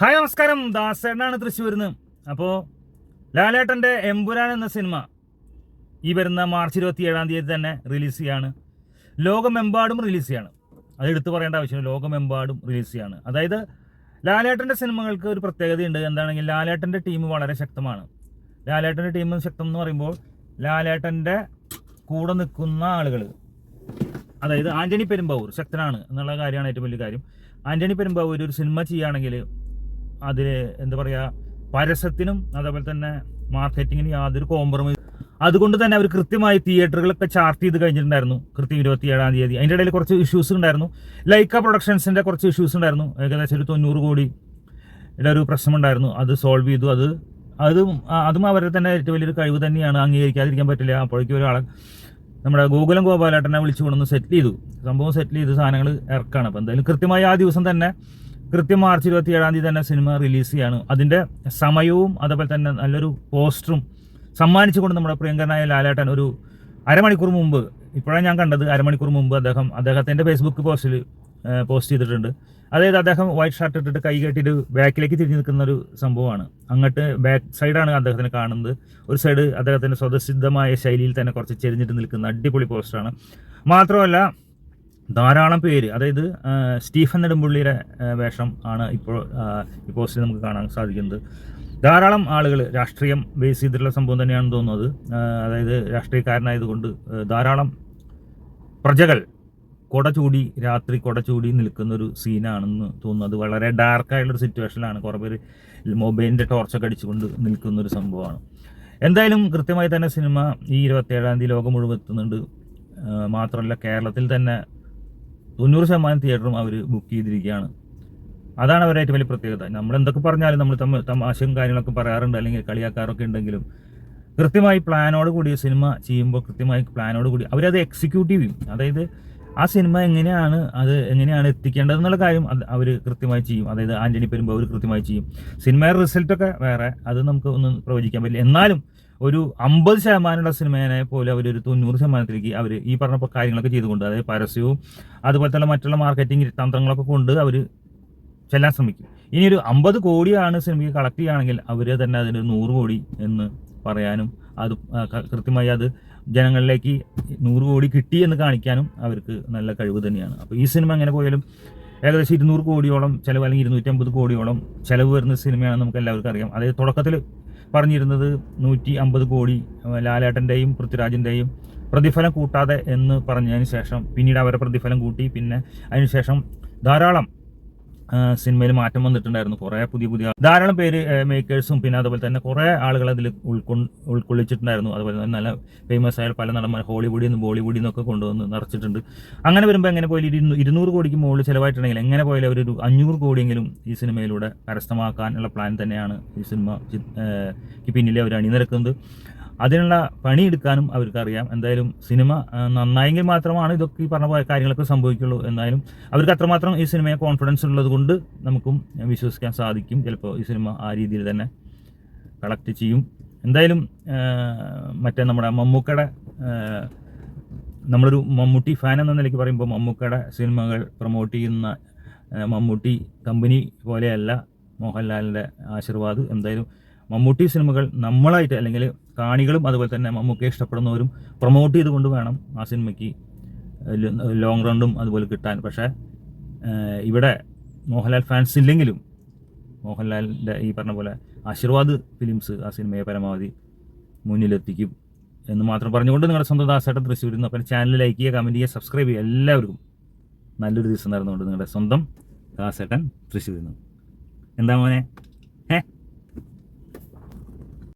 Hi നമസ്കാരം. ദാസേട്ടനാണ് തൃശ്ശൂരിൽ നിന്ന് അപ്പോൾ ലാലേട്ടന്റെ എമ്പുരാൻ എന്ന സിനിമ ഈ വരുന്ന മാർച്ച് ഇരുപത്തി ഏഴാം തീയതി തന്നെ റിലീസ് ചെയ്യാണ്. ലോകമെമ്പാടും റിലീസ് ചെയ്യാണ്. അത് എടുത്തു പറയേണ്ട ആവശ്യമില്ല. ലോകമെമ്പാടും റിലീസ് ചെയ്യാണ്. അതായത് ലാലേട്ടന്റെ സിനിമകൾക്ക് ഒരു പ്രത്യേകതയുണ്ട്. എന്താണെങ്കിൽ ലാലേട്ടന്റെ ടീം വളരെ ശക്തമാണ്. ലാലേട്ടന്റെ ടീം ശക്തം എന്ന് പറയുമ്പോൾ ലാലേട്ടന്റെ കൂടെ നിൽക്കുന്ന ആളുകൾ അതായത് ആന്റണി പെരുമ്പാവൂർ ശക്തനാണ് എന്നുള്ള കാര്യമാണ് ഏറ്റവും വലിയ കാര്യം. ആന്റണി പെരുമ്പാവൂർ ഒരു സിനിമ ചെയ്യുകയാണെങ്കിൽ അതിൽ എന്താ പറയുക പരസ്യത്തിനും അതേപോലെ തന്നെ മാർക്കറ്റിങ്ങിനും യാതൊരു കോംപ്രമൈസ് അതുകൊണ്ട് തന്നെ അവർ കൃത്യമായി തിയേറ്ററുകളൊക്കെ ചാർട്ട് ചെയ്ത് കഴിഞ്ഞിട്ടുണ്ടായിരുന്നു കൃത്യം ഇരുപത്തി ഏഴാം തീയതി. അതിന്റെ ഇടയിൽ കുറച്ച് ഇഷ്യൂസ് ഉണ്ടായിരുന്നു. ലൈക്ക പ്രൊഡക്ഷൻസിന്റെ കുറച്ച് ഇഷ്യൂസ് ഉണ്ടായിരുന്നു. ഏകദേശം ഒരു തൊണ്ണൂറ് കോടി ഒരു പ്രശ്നം ഉണ്ടായിരുന്നു അത് സോൾവ് ചെയ്തു. അത് അതും അതും അവരുടെ തന്നെ ഏറ്റവും വലിയൊരു കഴിവ് തന്നെയാണ് അംഗീകരിക്കാതിരിക്കാൻ പറ്റില്ല. അപ്പോഴേക്കും ഒരാളെ നമ്മുടെ ഗോകുലം ഗോപാലേട്ടനെ വിളിച്ചു കൊണ്ടൊന്ന് സെറ്റിൽ ചെയ്തു. സംഭവം സെറ്റിൽ ചെയ്ത് സാധനങ്ങൾ ഇറക്കാണ്. അപ്പോൾ എന്തായാലും കൃത്യമായി ആ ദിവസം തന്നെ കൃത്യം മാർച്ച് ഇരുപത്തി ഏഴാം തീയതി തന്നെ സിനിമ റിലീസ് ചെയ്യാണ്. അതിന്റെ സമയവും അതേപോലെ തന്നെ നല്ലൊരു പോസ്റ്ററും സമ്മാനിച്ചുകൊണ്ട് നമ്മുടെ പ്രിയങ്കരനായ ലാലേട്ടൻ ഒരു അരമണിക്കൂർ മുമ്പ് ഇപ്പോഴാണ് ഞാൻ കണ്ടത് അരമണിക്കൂർ മുമ്പ് അദ്ദേഹം അദ്ദേഹത്തിന്റെ ഫേസ്ബുക്ക് പോസ്റ്റിൽ പോസ്റ്റ് ചെയ്തിട്ടുണ്ട്. അതായത് അദ്ദേഹം വൈറ്റ് ഷർട്ട് ഇട്ടിട്ട് കൈ കെട്ടിയിട്ട് ബാക്കിലേക്ക് തിരിഞ്ഞ് നിൽക്കുന്ന ഒരു സംഭവമാണ്. അങ്ങോട്ട് ബാക്ക് സൈഡാണ് അദ്ദേഹത്തിന് കാണുന്നത്. ഒരു സൈഡ് അദ്ദേഹത്തിന്റെ സ്വതസിദ്ധമായ ശൈലിയിൽ തന്നെ കുറച്ച് ചെരിഞ്ഞിട്ട് നിൽക്കുന്ന അടിപൊളി പോസ്റ്ററാണ് മാത്രമല്ല ധാരാളം പേര് അതായത് സ്റ്റീഫൻ നെടുമ്പുള്ളിയുടെ വേഷം ആണ് ഇപ്പോൾ ഈ പോസ്റ്റിൽ നമുക്ക് കാണാൻ സാധിക്കുന്നത്. ധാരാളം ആളുകൾ രാഷ്ട്രീയം ബേസ് ചെയ്തിട്ടുള്ള സംഭവം തന്നെയാണെന്ന് തോന്നുന്നത്. അതായത് രാഷ്ട്രീയക്കാരനായതുകൊണ്ട് ധാരാളം പ്രജകൾ കൊട ചൂടി രാത്രി കൊട ചൂടി നിൽക്കുന്ന ഒരു സീനാണെന്ന് തോന്നുന്നു. അത് വളരെ ഡാർക്കായുള്ളൊരു സിറ്റുവേഷനിലാണ് കുറേ പേര് മൊബൈലിന്റെ ടോർച്ചൊക്കെ അടിച്ചുകൊണ്ട് നിൽക്കുന്നൊരു സംഭവമാണ്. എന്തായാലും കൃത്യമായി തന്നെ സിനിമ ഈ ഇരുപത്തേഴാം തീയതി ലോകം മുഴുവൻ എത്തുന്നുണ്ട്. മാത്രമല്ല കേരളത്തിൽ തന്നെ തൊണ്ണൂറ് ശതമാനം തിയേറ്ററും അവർ ബുക്ക് ചെയ്തിരിക്കുകയാണ്. അതാണ് അവരായിട്ട് വലിയ പ്രത്യേകത. നമ്മൾ എന്തൊക്കെ പറഞ്ഞാലും നമ്മൾ തമ്മിൽ തമാശയും കാര്യങ്ങളൊക്കെ പറയാറുണ്ട്. അല്ലെങ്കിൽ കളിയാക്കാറൊക്കെ ഉണ്ടെങ്കിലും കൃത്യമായി പ്ലാനോട് കൂടി സിനിമ ചെയ്യുമ്പോൾ കൃത്യമായി പ്ലാനോട് കൂടി അവരത് എക്സിക്യൂട്ടീവ് ചെയ്യും. അതായത് ആ സിനിമ എങ്ങനെയാണ് അത് എങ്ങനെയാണ് എത്തിക്കേണ്ടത് എന്നുള്ള കാര്യം അവർ കൃത്യമായി ചെയ്യും. അതായത് ആന്റണി അവർ കൃത്യമായി ചെയ്യും. സിനിമയുടെ റിസൾട്ടൊക്കെ വേറെ അത് നമുക്ക് ഒന്ന് പ്രവചിക്കാൻ പറ്റില്ല. എന്നാലും ഒരു അമ്പത് ശതമാനമുള്ള സിനിമേനെ പോലെ അവർ ഒരു തൊണ്ണൂറ് ശതമാനത്തിലേക്ക് അവർ ഈ പറഞ്ഞ കാര്യങ്ങളൊക്കെ ചെയ്തുകൊണ്ട് അതായത് പരസ്യവും അതുപോലെ തന്നെ മറ്റുള്ള മാർക്കറ്റിംഗ് തന്ത്രങ്ങളൊക്കെ കൊണ്ട് അവർ ചെല്ലാൻ ശ്രമിക്കും. ഇനി ഒരു അമ്പത് കോടിയാണ് സിനിമയ്ക്ക് കളക്ട് ചെയ്യുകയാണെങ്കിൽ അവർ തന്നെ അതിന് നൂറ് കോടി എന്ന് പറയാനും അത് കൃത്യമായി അത് ജനങ്ങളിലേക്ക് നൂറ് കോടി കിട്ടി എന്ന് കാണിക്കാനും അവർക്ക് നല്ല കഴിവ് തന്നെയാണ്. അപ്പോൾ ഈ സിനിമ എങ്ങനെ പോയാലും ഏകദേശം ഇരുന്നൂറ് കോടിയോളം ചിലവ് അല്ലെങ്കിൽ ഇരുന്നൂറ്റമ്പത് കോടിയോളം ചിലവ് വരുന്ന സിനിമയാണെന്ന് നമുക്ക് എല്ലാവർക്കും അറിയാം. അതായത് തുടക്കത്തിൽ പറഞ്ഞിരുന്നത് നൂറ്റി അമ്പത് കോടി ലാലേട്ടന്റെയും പൃഥ്വിരാജിന്റെയും പ്രതിഫലം കൂട്ടാതെ എന്ന് പറഞ്ഞതിന് ശേഷം പിന്നീട് അവരുടെ പ്രതിഫലം കൂട്ടി പിന്നെ അതിനുശേഷം ധാരാളം സിനിമയിൽ മാറ്റം വന്നിട്ടുണ്ടായിരുന്നു. കുറേ പുതിയ പുതിയ ധാരാളം പേര് മേക്കേഴ്സും പിന്നെ അതുപോലെ തന്നെ കുറേ ആളുകൾ അതിൽ ഉൾക്കൊ ഉൾക്കൊള്ളിച്ചിട്ടുണ്ടായിരുന്നു. അതുപോലെ തന്നെ നല്ല ഫേമസ് ആയ പല നടന്മാർ ഹോളിവുഡിൽ നിന്ന് ബോളിവുഡിൽ നിന്നൊക്കെ കൊണ്ടുവന്ന് നിറച്ചിട്ടുണ്ട്. അങ്ങനെ വരുമ്പോൾ എങ്ങനെ പോയാലും ഇരുന്നൂ ഇരുന്നൂറ് കോടിക്ക് മുകളിൽ ചിലവായിട്ടുണ്ടെങ്കിൽ എങ്ങനെ പോയാലും അവരൊരു അഞ്ഞൂറ് കോടിയെങ്കിലും ഈ സിനിമയിലൂടെ കരസ്ഥമാക്കാനുള്ള പ്ലാൻ തന്നെയാണ് ഈ സിനിമ പിന്നിലെ അവർ അണിനിരക്കുന്നത്. അതിനുള്ള പണിയെടുക്കാനും അവർക്കറിയാം. എന്തായാലും സിനിമ നന്നായെങ്കിൽ മാത്രമാണ് ഇതൊക്കെ ഈ പറഞ്ഞ കാര്യങ്ങളൊക്കെ സംഭവിക്കുള്ളൂ. എന്നാലും അവർക്ക് അത്രമാത്രം ഈ സിനിമയെ കോൺഫിഡൻസ് ഉള്ളത് കൊണ്ട് നമുക്കും വിശ്വസിക്കാൻ സാധിക്കും. ചിലപ്പോൾ ഈ സിനിമ ആ രീതിയിൽ തന്നെ കളക്ട് ചെയ്യും. എന്തായാലും മറ്റേ നമ്മുടെ മമ്മൂക്കയുടെ നമ്മളൊരു മമ്മൂട്ടി ഫാൻ എന്ന നിലയ്ക്ക് പറയുമ്പോൾ മമ്മൂക്കയുടെ സിനിമകൾ പ്രൊമോട്ട് ചെയ്യുന്ന മമ്മൂട്ടി കമ്പനി പോലെയല്ല മോഹൻലാലിന്റെ ആശീർവാദ്. എന്തായാലും മമ്മൂട്ടി സിനിമകൾ നമ്മളായിട്ട് അല്ലെങ്കിൽ കാണികളും അതുപോലെ തന്നെ മമ്മൂക്കെ ഇഷ്ടപ്പെടുന്നവരും പ്രൊമോട്ട് ചെയ്തുകൊണ്ട് വേണം ആ സിനിമയ്ക്ക് ലോങ് റൗണ്ടും അതുപോലെ കിട്ടാൻ. പക്ഷേ ഇവിടെ മോഹൻലാൽ ഫാൻസ് ഇല്ലെങ്കിലും മോഹൻലാലിന്റെ ഈ പറഞ്ഞ പോലെ ആശീർവാദ് ഫിലിംസ് ആ സിനിമയെ പരമാവധി മുന്നിലെത്തിക്കും എന്ന് മാത്രം പറഞ്ഞുകൊണ്ട് നിങ്ങളുടെ സ്വന്തം ദാസേട്ടൻ തൃശ്ശൂരിൽ നിന്ന് അപ്പം ചാനൽ ലൈക്ക് ചെയ്യുക കമന്റ് ചെയ്യുക സബ്സ്ക്രൈബ് ചെയ്യുക. എല്ലാവർക്കും നല്ലൊരു ദിവസം നടന്നുകൊണ്ട് നിങ്ങളുടെ സ്വന്തം ദാസേട്ടൻ തൃശ്ശൂരിൽ നിന്ന്. എന്താ മോനെ?